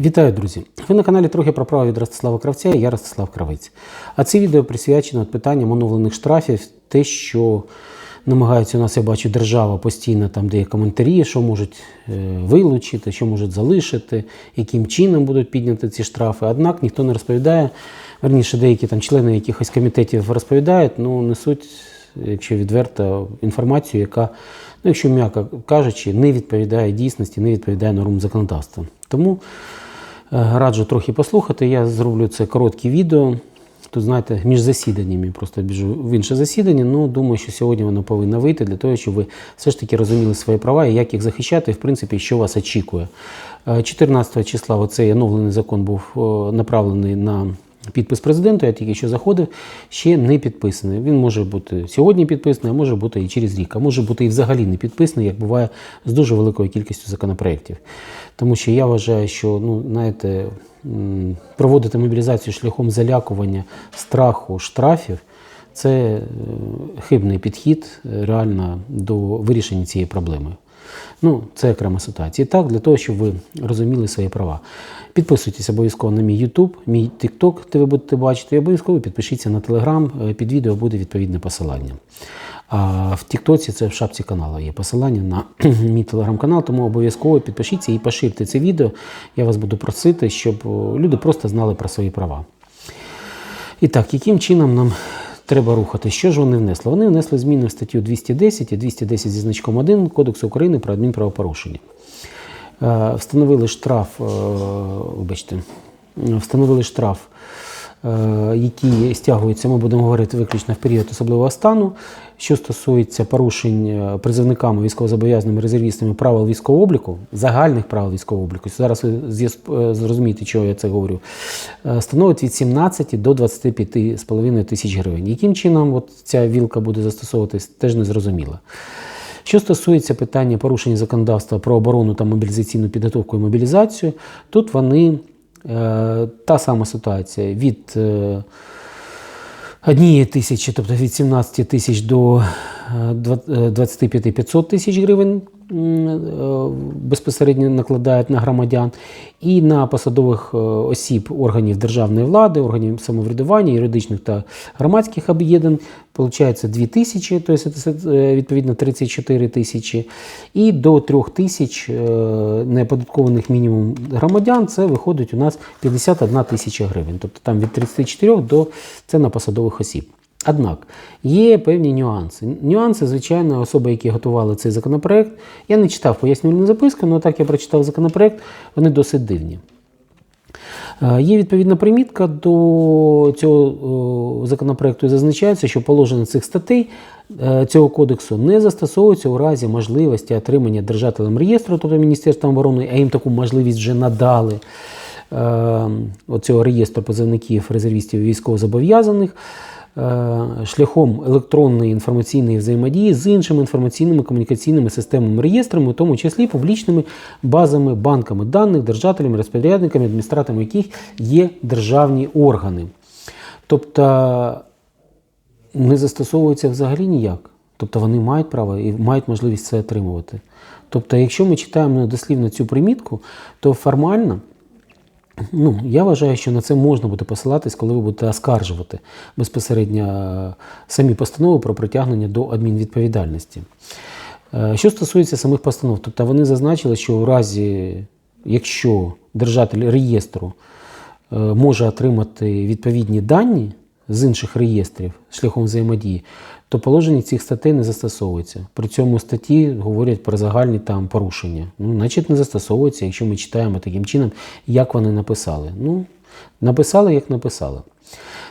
Вітаю, друзі! Ви на каналі трохи про право від Ростислава Кравця і я Ростислав Кравець. А це відео присвячено питанням оновлених штрафів, те, що намагається у нас, я бачу, держава постійно там дає коментарі, що можуть е, вилучити, що можуть залишити, яким чином будуть підняти ці штрафи. Однак ніхто не розповідає. Верніше, деякі там члени якихось комітетів розповідають, ну несуть, якщо відверто, інформацію, яка, ну, якщо м'яко кажучи, не відповідає дійсності, не відповідає нормам законодавства. Тому Раджу трохи послухати. Я зроблю це коротке відео. Тут, знаєте, між засіданнями просто біжу в інше засідання. Ну, думаю, що сьогодні воно повинно вийти для того, щоб ви все ж таки розуміли свої права і як їх захищати, і, в принципі, що вас очікує. Е, 14 числа оцей оновлений закон був е, направлений на підпис президенту. Я тільки що заходив, ще не підписаний. Він може бути сьогодні підписаний, а може бути і через рік, а може бути і взагалі не підписаний, як буває з дуже великою кількістю законопроєктів. Тому що я вважаю, що ну, знаєте, проводити мобілізацію шляхом залякування, страху, штрафів це е, хибний підхід е, реально до вирішення цієї проблеми. Ну, це окрема ситуація. І так, для того, щоб ви розуміли свої права. Підписуйтесь обов'язково на мій YouTube, мій TikTok, де ви будете бачити, і обов'язково підпишіться на Telegram, е, під відео буде відповідне посилання. А в Тіктоці це в шапці каналу є посилання на мій телеграм-канал, тому обов'язково підпишіться і поширте це відео. Я вас буду просити, щоб люди просто знали про свої права. І так, яким чином нам треба рухати? Що ж вони внесли? Вони внесли зміни в статтю 210 і 210 зі значком 1 Кодексу України про адмінправопорушення. Е, Встановили штраф, е, вибачте, встановили штраф, е, який стягується, ми будемо говорити виключно в період особливого стану. Що стосується порушень е, призовниками, військовозобов'язаними резервістами правил військового обліку, загальних правил військового обліку, зараз ви е, зрозумієте, чого я це говорю, становить від 17 до 25,5 тисяч гривень. Яким чином от ця вілка буде застосовуватись, теж не зрозуміло. Що стосується питання порушення законодавства про оборону та мобілізаційну підготовку і мобілізацію, тут вони та сама ситуація. Від е, однієї тисячі, тобто від 17 тисяч до е, два- е, 25 500 тисяч гривень е, безпосередньо накладають на громадян, і на посадових е, осіб органів державної влади, органів самоврядування, юридичних та громадських об'єднань, виходить 2 тисячі, тобто е, відповідно 34 тисячі, і до 3 тисяч е, неоподаткованих мінімум громадян це виходить у нас 51 тисяча гривень. Тобто там від 34 до це на посадових осіб. Однак є певні нюанси. Нюанси, звичайно, особи, які готували цей законопроект. Я не читав пояснювальну записку, але так я прочитав законопроект, вони досить дивні. Е, Є відповідна примітка до цього законопроекту і зазначається, що положення цих статей е, цього кодексу не застосовуються у разі можливості отримання держателем реєстру, тобто Міністерством оборони, а їм таку можливість вже надали е, оцього реєстру позивників резервістів військовозобов'язаних. Е, Шляхом електронної інформаційної взаємодії з іншими інформаційними комунікаційними системами реєстрами, у тому числі публічними базами, банками даних, держателями, розпорядниками, адміністраторами яких є державні органи. Тобто не застосовується взагалі ніяк. Тобто вони мають право і мають можливість це отримувати. Тобто, якщо ми читаємо дослівно цю примітку, то формально Ну, я вважаю, що на це можна буде посилатись, коли ви будете оскаржувати безпосередньо е, самі постанови про притягнення до адмінвідповідальності. Е, Що стосується самих постанов, тобто вони зазначили, що у разі, якщо держатель реєстру е, може отримати відповідні дані з інших реєстрів шляхом взаємодії, то положення цих статей не застосовується. При цьому статті говорять про загальні там порушення. Ну, значить, не застосовується, якщо ми читаємо таким чином, як вони написали. Ну, написали, як написали.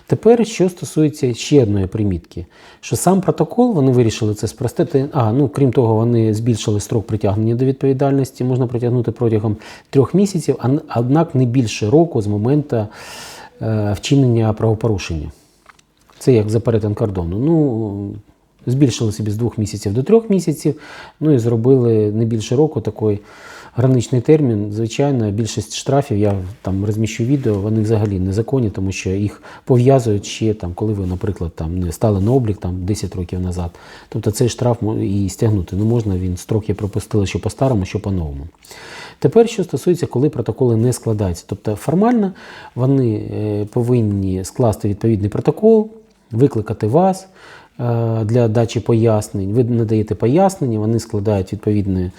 Тепер, що стосується ще одної примітки, що сам протокол вони вирішили це спростити. А, ну крім того, вони збільшили строк притягнення до відповідальності, можна притягнути протягом трьох місяців, а однак не більше року з моменту е, вчинення правопорушення. Це як за перетин кордону. Ну, збільшили собі з двох місяців до трьох місяців, ну і зробили не більше року такої граничний термін, звичайно, більшість штрафів, я там розміщу відео, вони взагалі незаконні, тому що їх пов'язують ще там, коли ви, наприклад, там не стали на облік там 10 років назад. Тобто цей штраф і стягнути не можна, він строки пропустили що по-старому, що по-новому. Тепер, що стосується, коли протоколи не складаються. Тобто формально вони е, повинні скласти відповідний протокол, викликати вас е, для дачі пояснень. Ви надаєте пояснення, вони складають відповідне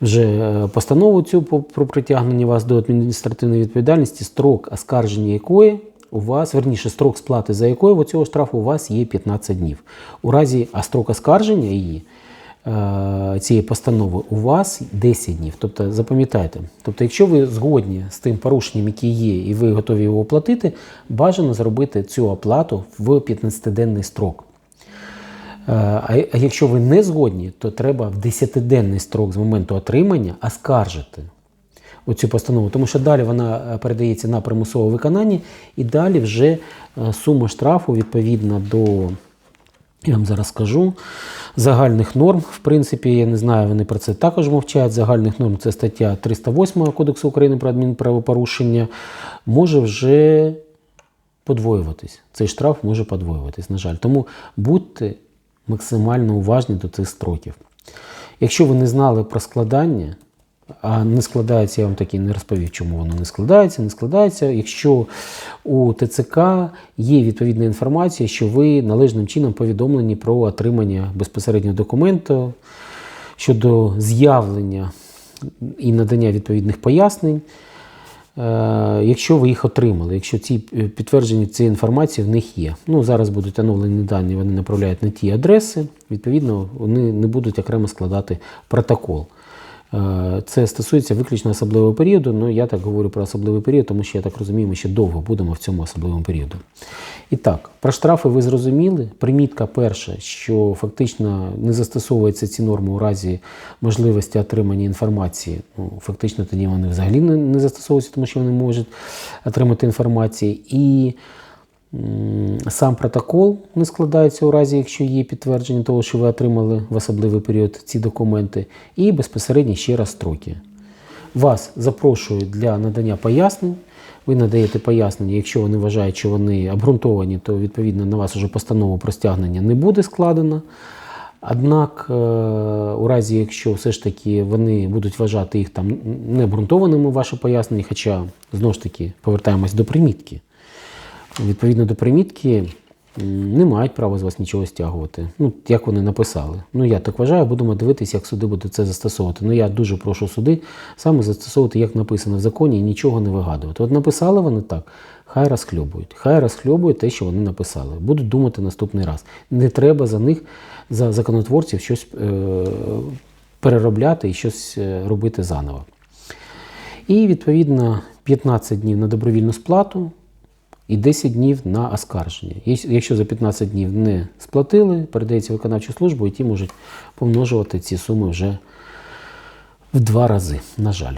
вже е, постанову цю про притягнення вас до адміністративної відповідальності, строк оскарження якої у вас, верніше, строк сплати за якою цього штрафу у вас є 15 днів. У разі, а строк оскарження її цієї постанови у вас 10 днів. Тобто запам'ятайте, тобто, якщо ви згодні з тим порушенням, яке є, і ви готові його оплатити, бажано зробити цю оплату в 15-денний строк. Е, А якщо ви не згодні, то треба в 10-денний строк з моменту отримання оскаржити оцю постанову, тому що далі вона е, передається на примусове виконання, і далі вже е, сума штрафу відповідно до, я вам зараз скажу, загальних норм. В принципі, я не знаю, вони про це також мовчать. Загальних норм це стаття 308 Кодексу України про адмінправопорушення, може вже подвоюватись. Цей штраф може подвоюватись, на жаль. Тому будьте максимально уважні до цих строків. Якщо ви не знали про складання, а не складається, я вам таки не розповів, чому воно не складається, не складається. Якщо у ТЦК є відповідна інформація, що ви належним чином повідомлені про отримання безпосередньо документу щодо з'явлення і надання відповідних пояснень, Е, якщо ви їх отримали, якщо ці е, підтвердження цієї інформації в них є. Ну, зараз будуть оновлені дані, вони направляють на ті адреси, відповідно, вони не будуть окремо складати протокол. Е, Це стосується виключно особливого періоду. Ну, я так говорю про особливий період, тому що я так розумію, ми ще довго будемо в цьому особливому періоду. І так, про штрафи ви зрозуміли. Примітка перша, що фактично не застосовуються ці норми у разі можливості отримання інформації. Ну, фактично тоді вони взагалі не, застосовуються, тому що вони можуть отримати інформацію. І сам протокол не складається у разі, якщо є підтвердження того, що ви отримали в особливий період ці документи, і безпосередньо ще раз строки. Вас запрошують для надання пояснень. Ви надаєте пояснення, якщо вони вважають, що вони обґрунтовані, то відповідно на вас вже постанову про стягнення не буде складено. Однак, е, у разі, якщо все ж таки вони будуть вважати їх там необґрунтованими, ваші пояснення, хоча знову ж таки повертаємось до примітки. Відповідно до примітки не мають права з вас нічого стягувати. Ну, як вони написали. Ну, я так вважаю, будемо дивитися, як суди будуть це застосовувати. Ну, я дуже прошу суди саме застосовувати, як написано в законі, і нічого не вигадувати. От написали вони так, хай розхльобують. Хай розхльобують те, що вони написали. Будуть думати наступний раз. Не треба за них, за законотворців, щось е- переробляти і щось е, робити заново. І відповідно 15 днів на добровільну сплату і 10 днів на оскарження. Якщо за 15 днів не сплатили, передається виконавчу службу, і ті можуть помножувати ці суми вже в два рази, на жаль.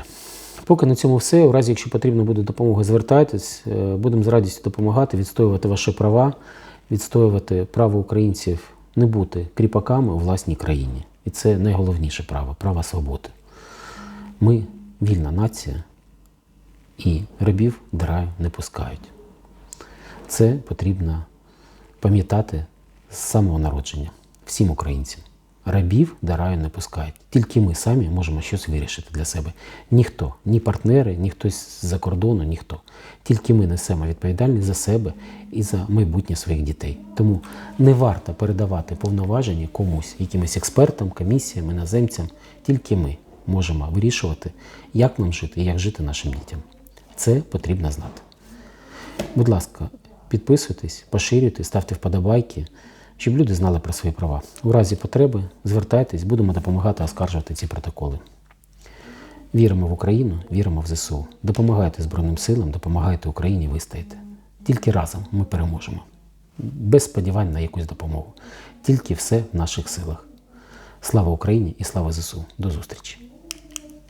Поки на цьому все. У разі, якщо потрібна буде допомога, звертайтесь. Е, Будемо з радістю допомагати, відстоювати ваші права, відстоювати право українців не бути кріпаками у власній країні. І це найголовніше право право свободи. Ми вільна нація, і рабів до раю не пускають. Це потрібно пам'ятати з самого народження всім українцям. Рабів до раю не пускають. Тільки ми самі можемо щось вирішити для себе. Ніхто, ні партнери, ні хтось з-за кордону, ніхто. Тільки ми несемо відповідальність за себе і за майбутнє своїх дітей. Тому не варто передавати повноваження комусь, якимось експертам, комісіям, іноземцям. Тільки ми можемо вирішувати, як нам жити і як жити нашим дітям. Це потрібно знати. Будь ласка, підписуйтесь, поширюйте, ставте вподобайки, щоб люди знали про свої права. У разі потреби звертайтесь, будемо допомагати оскаржувати ці протоколи. Віримо в Україну, віримо в ЗСУ. Допомагайте Збройним силам, допомагайте Україні вистояти. Тільки разом ми переможемо. Без сподівань на якусь допомогу. Тільки все в наших силах. Слава Україні і слава ЗСУ. До зустрічі!